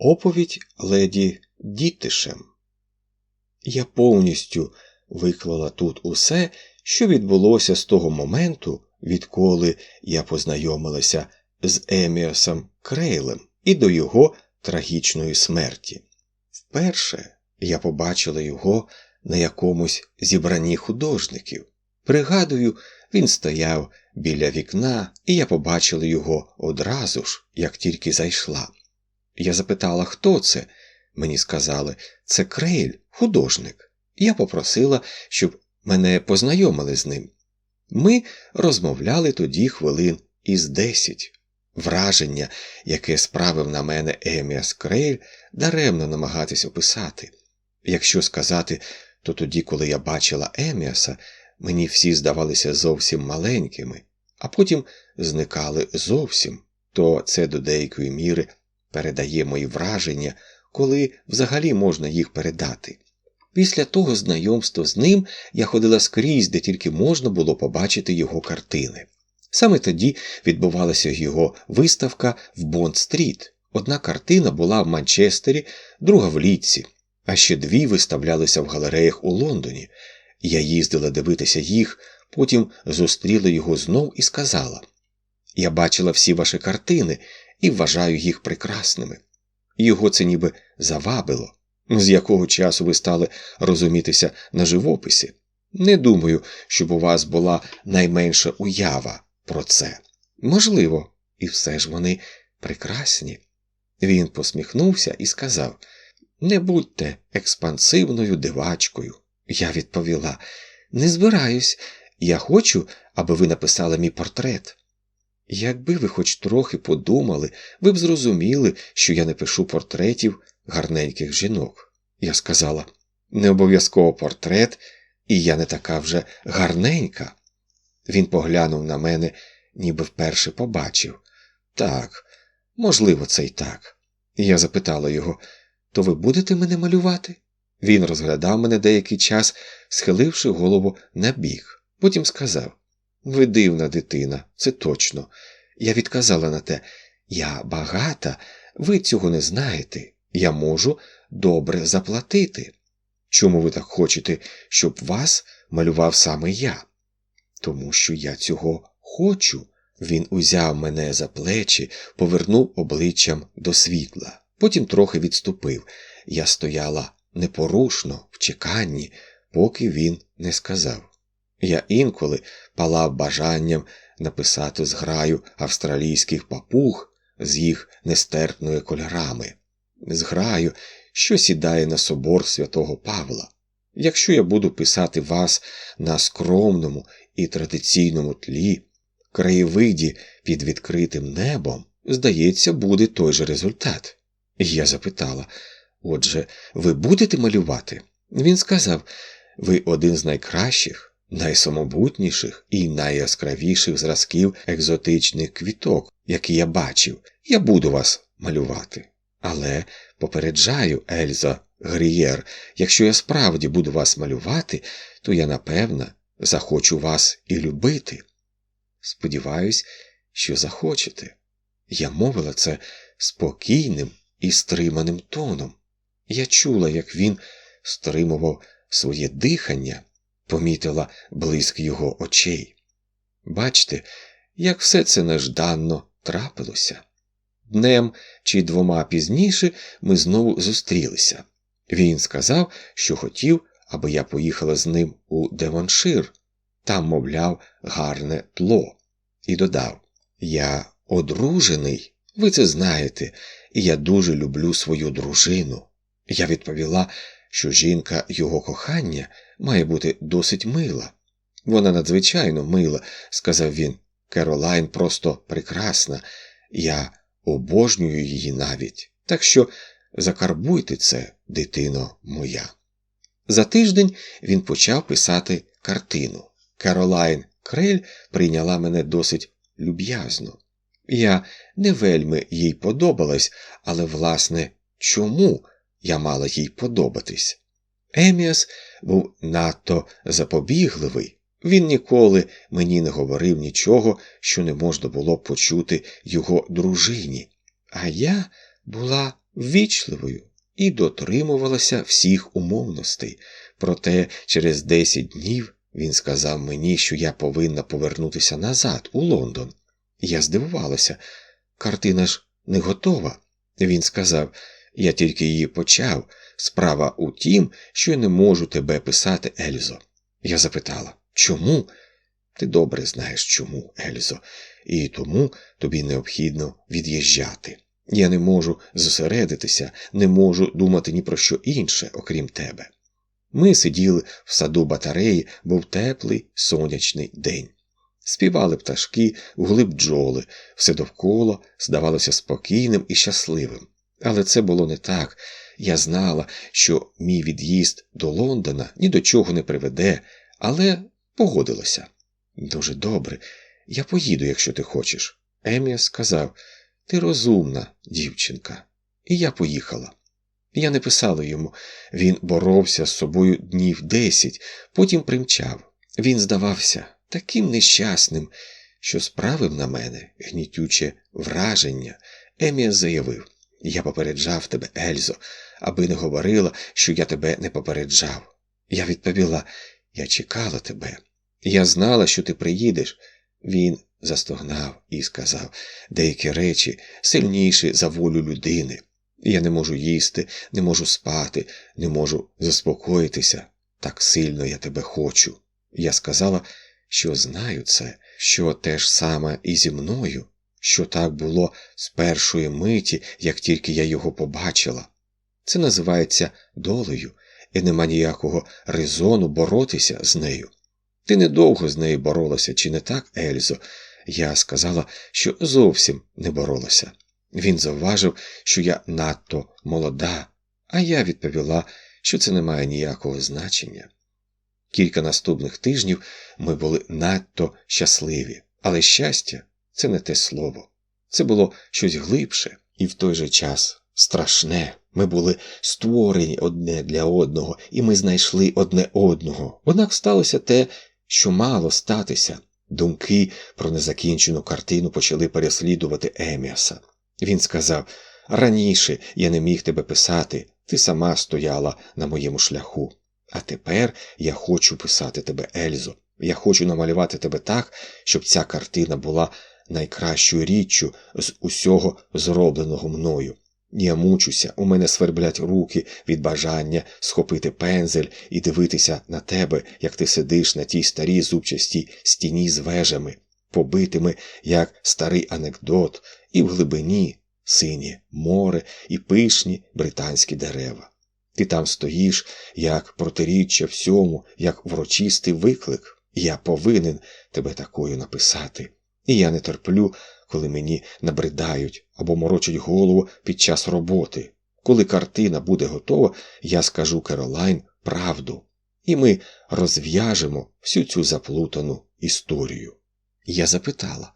Оповідь леді Дітишем. Я повністю виклала тут усе, що відбулося з того моменту, відколи я познайомилася з Еміасом Крейлем і до його трагічної смерті. Вперше я побачила його на якомусь зібранні художників. Пригадую, він стояв біля вікна, і я побачила його одразу ж, як тільки зайшла. Я запитала, хто це. Мені сказали, це Крейль, художник. Я попросила, щоб мене познайомили з ним. Ми розмовляли тоді хвилин із десять. Враження, яке справив на мене Еміас Крейль, даремно намагатись описати. Якщо сказати, то тоді, коли я бачила Еміаса, мені всі здавалися зовсім маленькими, а потім зникали зовсім, то це до деякої міри передає мої враження, коли взагалі можна їх передати. Після того знайомства з ним я ходила скрізь, де тільки можна було побачити його картини. Саме тоді відбувалася його виставка в Бонд-стріт. Одна картина була в Манчестері, друга в Літці, а ще дві виставлялися в галереях у Лондоні. Я їздила дивитися їх, потім зустріла його знов і сказала: Я бачила всі ваші картини і вважаю їх прекрасними. Його це ніби завабило. З якого часу ви стали розумітися на живописі? Не думаю, щоб у вас була найменша уява про це. Можливо, і все ж вони прекрасні. Він посміхнувся і сказав: Не будьте експансивною дивачкою. Я відповіла: Не збираюсь, я хочу, аби ви написали мій портрет. Якби ви хоч трохи подумали, ви б зрозуміли, що я не пишу портретів гарненьких жінок. Я сказала не обов'язково портрет, і я не така вже гарненька. Він поглянув на мене, ніби вперше побачив. Так, можливо, це й так. Я запитала його то ви будете мене малювати? Він розглядав мене деякий час, схиливши голову на бік. Потім сказав Ви дивна дитина, це точно. Я відказала на те, я багата, ви цього не знаєте. Я можу добре заплатити. Чому ви так хочете, щоб вас малював саме я? Тому що я цього хочу. Він узяв мене за плечі, повернув обличчям до світла, потім трохи відступив. Я стояла непорушно, в чеканні, поки він не сказав. Я інколи палав бажанням написати зграю австралійських папуг з їх нестерпними кольорами, зграю, що сідає на собор святого Павла. Якщо я буду писати вас на скромному і традиційному тлі, краєвиді під відкритим небом, здається, буде той же результат. Я запитала отже, ви будете малювати? Він сказав ви один з найкращих, найсамобутніших і найяскравіших зразків екзотичних квіток, які я бачив. Я буду вас малювати. Але попереджаю, Ельза Грієр, якщо я справді буду вас малювати, то я напевно захочу вас і любити. Сподіваюсь, що захочете. Я мовила це спокійним і стриманим тоном. Я чула, як він стримував своє дихання, помітила блиск його очей. Бачте, як все це нежданно трапилося. Днем чи двома пізніше ми знову зустрілися. Він сказав, що хотів, аби я поїхала з ним у Девоншир, там, мовляв, гарне тло, і додав: Я одружений, ви це знаєте, і я дуже люблю свою дружину. Я відповіла, що жінка його кохання має бути досить мила. Вона надзвичайно мила, сказав він. Керолайн просто прекрасна, я обожнюю її навіть. Так що закарбуйте це, дитино моя. За тиждень він почав писати картину. Керолайн Крель прийняла мене досить люб'язно. Я не вельми їй подобалась, але, власне, чому я мала їй подобатись? Еміас був надто запобігливий. Він ніколи мені не говорив нічого, що не можна було почути його дружині, а я була ввічливою і дотримувалася всіх умовностей. Проте через десять днів він сказав мені, що я повинна повернутися назад, у Лондон. Я здивувалася. Картина ж не готова. Він сказав, я тільки її почав. Справа у тім, що я не можу тебе писати, Ельзо. Я запитала, чому? Ти добре знаєш чому, Ельзо, і тому тобі необхідно від'їжджати. Я не можу зосередитися, не можу думати ні про що інше, окрім тебе. Ми сиділи в саду батареї, був теплий сонячний день. Співали пташки, гули бджоли, все довкола здавалося спокійним і щасливим. Але це було не так. Я знала, що мій від'їзд до Лондона ні до чого не приведе, але погодилася. Дуже добре, я поїду, якщо ти хочеш. Емія сказав ти розумна, дівчинка. І я поїхала. Я не писала йому. Він боровся з собою днів десять, потім примчав. Він здавався таким нещасним, що справив на мене гнітюче враження. Емія заявив Я попереджав тебе, Ельзо, аби не говорила, що я тебе не попереджав. Я відповіла Я чекала тебе. Я знала, що ти приїдеш. Він застогнав і сказав деякі речі сильніші за волю людини. Я не можу їсти, не можу спати, не можу заспокоїтися. Так сильно я тебе хочу. Я сказала, що знаю це, що те ж саме і зі мною, що так було з першої миті, як тільки я його побачила. Це називається долею, і нема ніякого резону боротися з нею. Ти недовго з нею боролася, чи не так, Ельзо? Я сказала, що зовсім не боролася. Він завважив, що я надто молода, а я відповіла, що це не має ніякого значення. Кілька наступних тижнів ми були надто щасливі, але щастя це не те слово. Це було щось глибше і в той же час страшне. Ми були створені одне для одного, і ми знайшли одне одного. Однак сталося те, що мало статися. Думки про незакінчену картину почали переслідувати Еміаса. Він сказав раніше я не міг тебе писати, ти сама стояла на моєму шляху. А тепер я хочу писати тебе, Ельзо. Я хочу намалювати тебе так, щоб ця картина була найкращою річчю з усього зробленого мною. Я мучуся, у мене сверблять руки від бажання схопити пензель і дивитися на тебе, як ти сидиш на тій старій зубчастій стіні з вежами, побитими, як старий анекдот, і в глибині синє море і пишні британські дерева. Ти там стоїш, як протиріччя всьому, як врочистий виклик. Я повинен тебе такою написати. І я не терплю коли мені набридають або морочать голову під час роботи. Коли картина буде готова, я скажу Керолайн правду, і ми розв'яжемо всю цю заплутану історію. Я запитала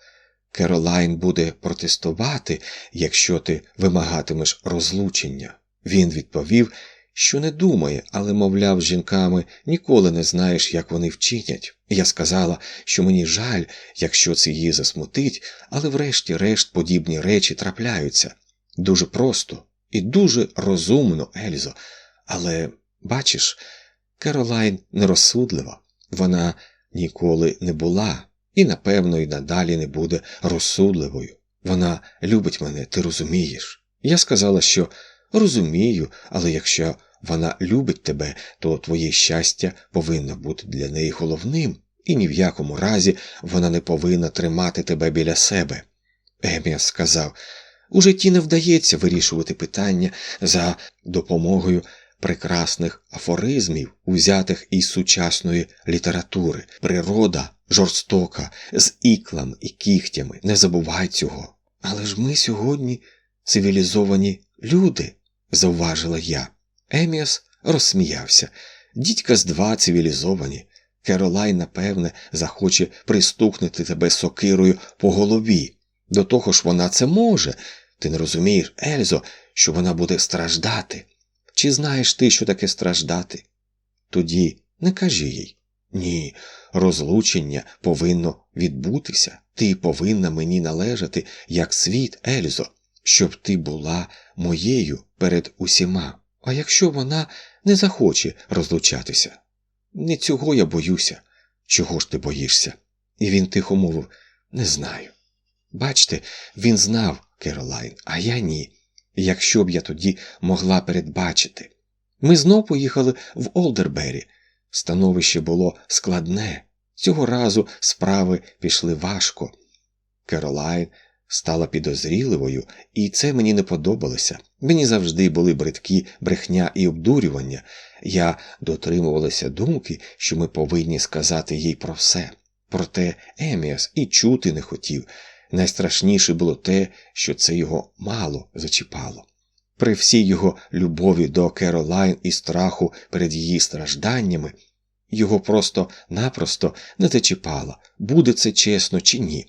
Керолайн буде протестувати, якщо ти вимагатимеш розлучення. Він відповів, що не думає, але, мовляв, з жінками ніколи не знаєш, як вони вчинять. Я сказала, що мені жаль, якщо це її засмутить, але врешті-решт подібні речі трапляються дуже просто і дуже розумно, Ельзо. Але, бачиш, Керолайн нерозсудлива, вона ніколи не була і, напевно, і надалі не буде розсудливою. Вона любить мене, ти розумієш. Я сказала, що розумію, але якщо вона любить тебе, то твоє щастя повинно бути для неї головним, і ні в якому разі вона не повинна тримати тебе біля себе. Еміас сказав у житті не вдається вирішувати питання за допомогою прекрасних афоризмів, узятих із сучасної літератури. Природа жорстока, з іклами і кігтями. Не забувай цього. Але ж ми сьогодні цивілізовані люди, зауважила я. Еміас розсміявся. Дідька з два цивілізовані. Керолайн, напевне, захоче пристукнути тебе сокирою по голові. До того ж вона це може. Ти не розумієш, Ельзо, що вона буде страждати. Чи знаєш ти, що таке страждати? Тоді не кажи їй. Ні, розлучення повинно відбутися. Ти повинна мені належати, як світ, Ельзо. Щоб ти була моєю перед усіма. А якщо вона не захоче розлучатися? Не цього я боюся. Чого ж ти боїшся? І він тихо мовив не знаю. Бачте, він знав, Керолайн, а я ні. Якщо б я тоді могла передбачити. Ми знов поїхали в Олдербері. Становище було складне. Цього разу справи пішли важко. Керолайн стала підозріливою, і це мені не подобалося. Мені завжди були бридкі брехня і обдурювання. Я дотримувалася думки, що ми повинні сказати їй про все. Проте Еміас і чути не хотів. Найстрашніше було те, що це його мало зачіпало. При всій його любові до Керолайн і страху перед її стражданнями, його просто-напросто не зачіпало, буде це чесно чи ні.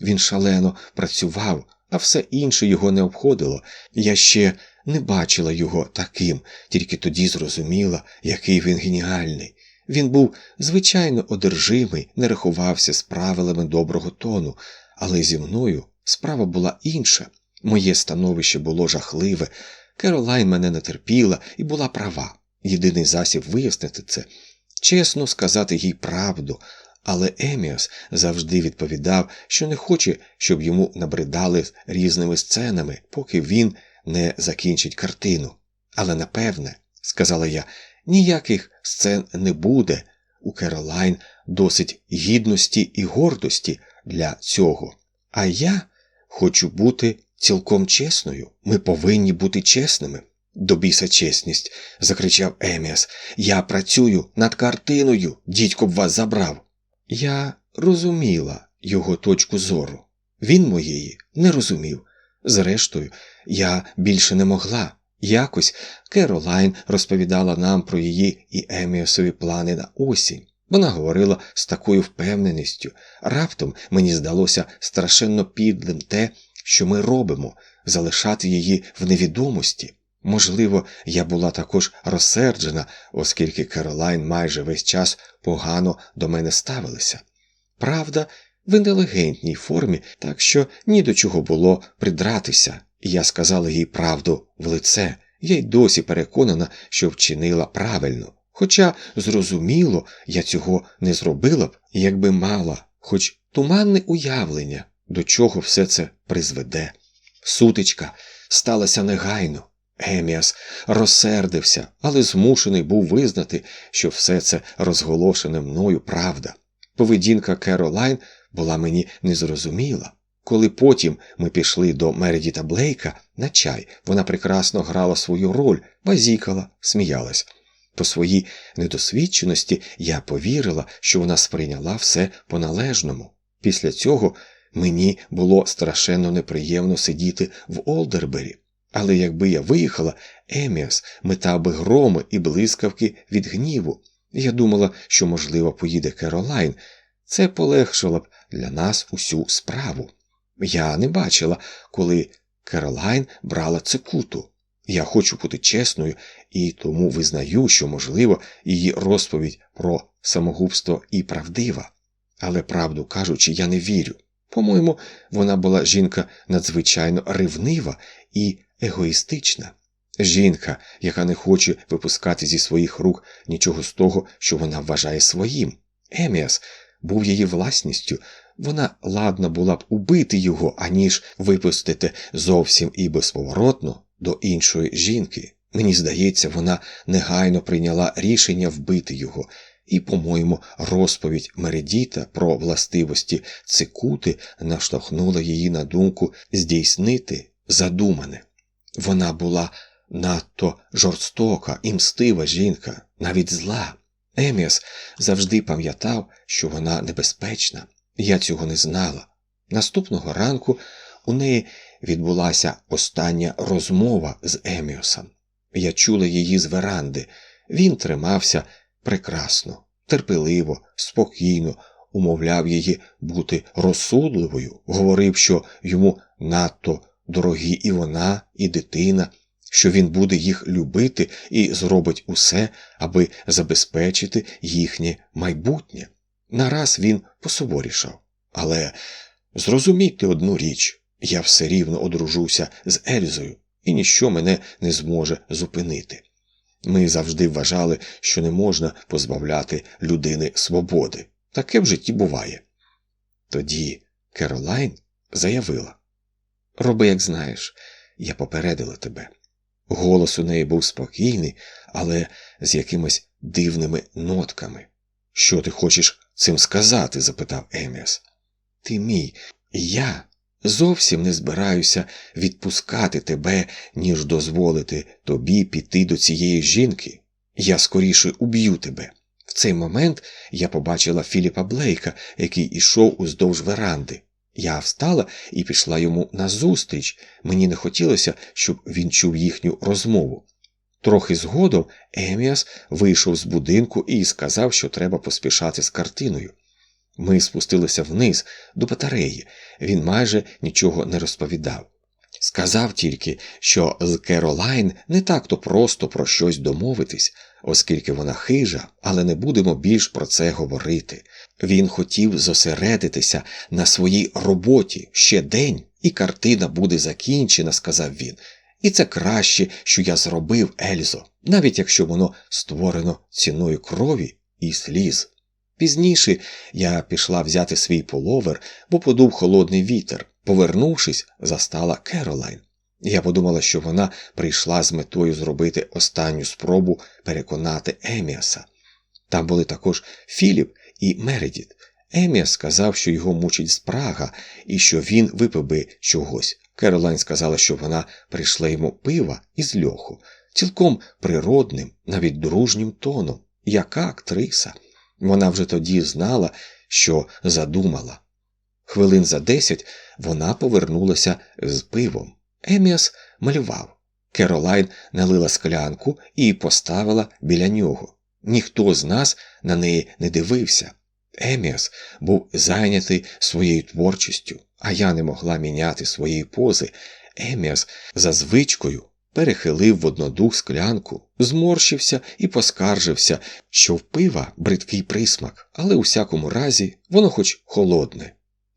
Він шалено працював, а все інше його не обходило. Я ще не бачила його таким, тільки тоді зрозуміла, який він геніальний. Він був звичайно одержимий, не рахувався з правилами доброго тону, але зі мною справа була інша. Моє становище було жахливе. Керолайн мене не терпіла і була права. Єдиний засіб вияснити це чесно сказати їй правду, але Еміас завжди відповідав, що не хоче, щоб йому набридали різними сценами, поки він не закінчить картину. Але напевне, сказала я, ніяких сцен не буде. У Керолайн досить гідності і гордості для цього. А я хочу бути цілком чесною. Ми повинні бути чесними. До біса чесність, закричав Еміас. Я працюю над картиною, дідько б вас забрав. Я розуміла його точку зору. Він моєї не розумів. Зрештою, я більше не могла. Якось Керолайн розповідала нам про її і Еміасові плани на осінь. Вона говорила з такою впевненістю. Раптом мені здалося страшенно підлим те, що ми робимо, залишати її в невідомості. Можливо, я була також розсерджена, оскільки Керолайн майже весь час погано до мене ставилися. Правда, в інтелігентній формі, так що ні до чого було придратися, і я сказала їй правду в лице. Я й досі переконана, що вчинила правильно. Хоча, зрозуміло, я цього не зробила б, якби мала, хоч туманне уявлення, до чого все це призведе. Сутичка сталася негайно. Еміас розсердився, але змушений був визнати, що все це розголошене мною правда. Поведінка Керолайн була мені незрозуміла. Коли потім ми пішли до Мередіта Блейка на чай, вона прекрасно грала свою роль, базікала, сміялась. По своїй недосвідченості я повірила, що вона сприйняла все по-належному. Після цього мені було страшенно неприємно сидіти в Олдербері. Але якби я виїхала, Еміас метав би громи і блискавки від гніву. Я думала, що, можливо, поїде Керолайн. Це полегшило б для нас усю справу. Я не бачила, коли Керолайн брала цикуту. Я хочу бути чесною і тому визнаю, що, можливо, її розповідь про самогубство і правдива. Але, правду кажучи, я не вірю. По-моєму, вона була жінка надзвичайно ревнива і егоїстична. Жінка, яка не хоче випускати зі своїх рук нічого з того, що вона вважає своїм. Еміас був її власністю, вона ладна була б убити його, аніж випустити зовсім і безповоротно до іншої жінки. Мені здається, вона негайно прийняла рішення вбити його, і, по-моєму, розповідь Мередіта про властивості цикути наштовхнула її на думку здійснити задумане. Вона була надто жорстока і мстива жінка, навіть зла. Еміас завжди пам'ятав, що вона небезпечна. Я цього не знала. Наступного ранку у неї відбулася остання розмова з Еміосом. Я чула її з веранди. Він тримався прекрасно, терпеливо, спокійно, умовляв її бути розсудливою, говорив, що йому надто дорогі і вона, і дитина, що він буде їх любити і зробить усе, аби забезпечити їхнє майбутнє. Нараз він посуворішав. Але зрозумійте одну річ Я все рівно одружуся з Ельзою, і ніщо мене не зможе зупинити. Ми завжди вважали, що не можна позбавляти людини свободи. Таке в житті буває. Тоді Керолайн заявила Роби, як знаєш, я попередила тебе. Голос у неї був спокійний, але з якимись дивними нотками. Що ти хочеш цим сказати? запитав Еміас. Ти мій, я зовсім не збираюся відпускати тебе, ніж дозволити тобі піти до цієї жінки. Я скоріше уб'ю тебе. В цей момент я побачила Філіпа Блейка, який ішов уздовж веранди. Я встала і пішла йому назустріч. Мені не хотілося, щоб він чув їхню розмову. Трохи згодом Еміас вийшов з будинку і сказав, що треба поспішати з картиною. Ми спустилися вниз до батареї. Він майже нічого не розповідав. Сказав тільки, що з Керолайн не так то просто про щось домовитись, оскільки вона хижа, але не будемо більш про це говорити. Він хотів зосередитися на своїй роботі ще день, і картина буде закінчена, сказав він. І це краще, що я зробив, Ельзо, навіть якщо воно створено ціною крові і сліз. Пізніше я пішла взяти свій половер, бо подув холодний вітер. Повернувшись, застала Керолайн. Я подумала, що вона прийшла з метою зробити останню спробу переконати Еміаса. Там були також Філіп і Мередіт. Еміас сказав, що його мучить спрага і що він випив би чогось. Керолайн сказала, що вона прийшла йому пива із льоху, цілком природним, навіть дружнім тоном, яка актриса. Вона вже тоді знала, що задумала. Хвилин за десять вона повернулася з пивом. Еміас малював. Керолайн налила склянку і поставила біля нього. Ніхто з нас на неї не дивився. Еміас був зайнятий своєю творчістю, а я не могла міняти своєї пози. Еміас за звичкою перехилив в однодух склянку, зморщився і поскаржився, що в пива бридкий присмак, але у всякому разі воно хоч холодне.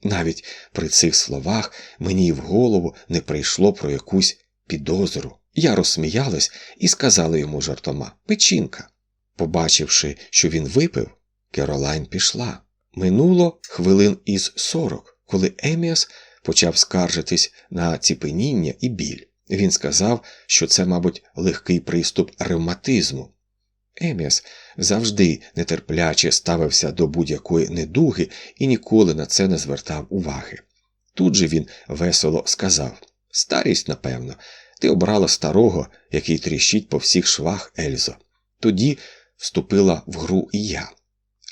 Навіть при цих словах мені в голову не прийшло про якусь підозру. Я розсміялась і сказала йому жартома печінка. Побачивши, що він випив, Керолайн пішла. Минуло хвилин із сорок, коли Еміас почав скаржитись на ціпеніння і біль. Він сказав, що це, мабуть, легкий приступ ревматизму. Еміас завжди нетерпляче ставився до будь-якої недуги і ніколи на це не звертав уваги. Тут же він весело сказав Старість, напевно, ти обрала старого, який тріщить по всіх швах Ельзо. Тоді вступила в гру і я.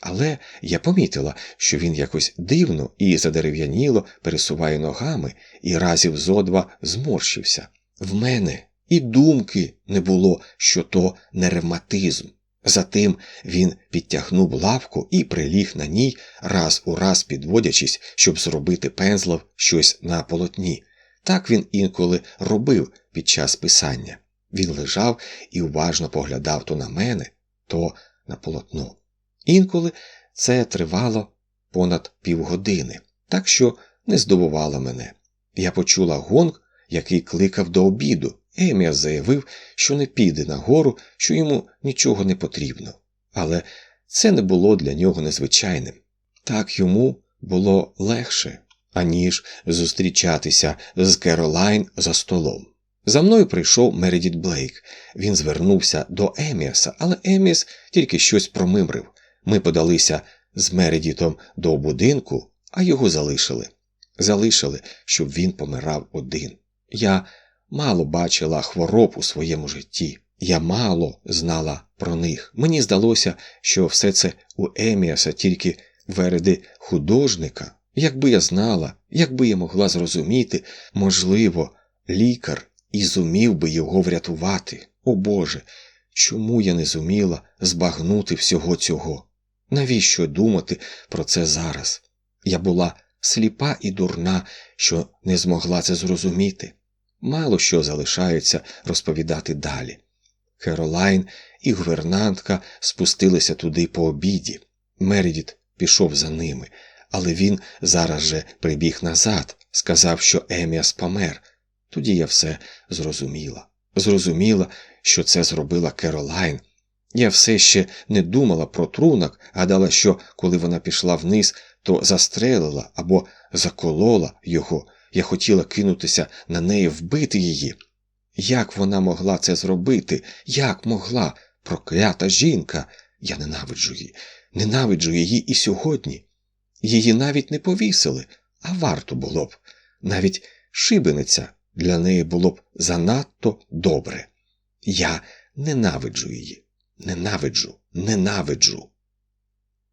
Але я помітила, що він якось дивно і задерев'яніло пересуває ногами і разів зо два зморщився. В мене і думки не було, що то не ревматизм. Затим він підтягнув лавку і приліг на ній, раз у раз підводячись, щоб зробити пензлом щось на полотні. Так він інколи робив під час писання. Він лежав і уважно поглядав то на мене, то на полотно. Інколи це тривало понад півгодини, так що не здивувало мене. Я почула гонг, який кликав до обіду. Еміас заявив, що не піде на гору, що йому нічого не потрібно. Але це не було для нього незвичайним. Так йому було легше, аніж зустрічатися з Керолайн за столом. За мною прийшов Мередіт Блейк. Він звернувся до Еміаса, але Еміас тільки щось промимрив. Ми подалися з Мередітом до будинку, а його залишили. Залишили, щоб він помирав один. Я мало бачила хвороб у своєму житті. Я мало знала про них. Мені здалося, що все це у Еміаса тільки вереди художника. Якби я знала, якби я могла зрозуміти, можливо, лікар і зумів би його врятувати. О Боже, чому я не зуміла збагнути всього цього? Навіщо думати про це зараз? Я була сліпа і дурна, що не змогла це зрозуміти. Мало що залишається розповідати далі. Керолайн і гувернантка спустилися туди по обіді. Мередіт пішов за ними, але він зараз же прибіг назад, сказав, що Еміас помер. Тоді я все зрозуміла. Зрозуміла, що це зробила Керолайн. Я все ще не думала про трунок, гадала, що коли вона пішла вниз, то застрелила або заколола його. Я хотіла кинутися на неї, вбити її. Як вона могла це зробити? Як могла? Проклята жінка. Я ненавиджу її, ненавиджу її і сьогодні. Її навіть не повісили, а варто було б. Навіть шибениця для неї було б занадто добре. Я ненавиджу її, ненавиджу, ненавиджу.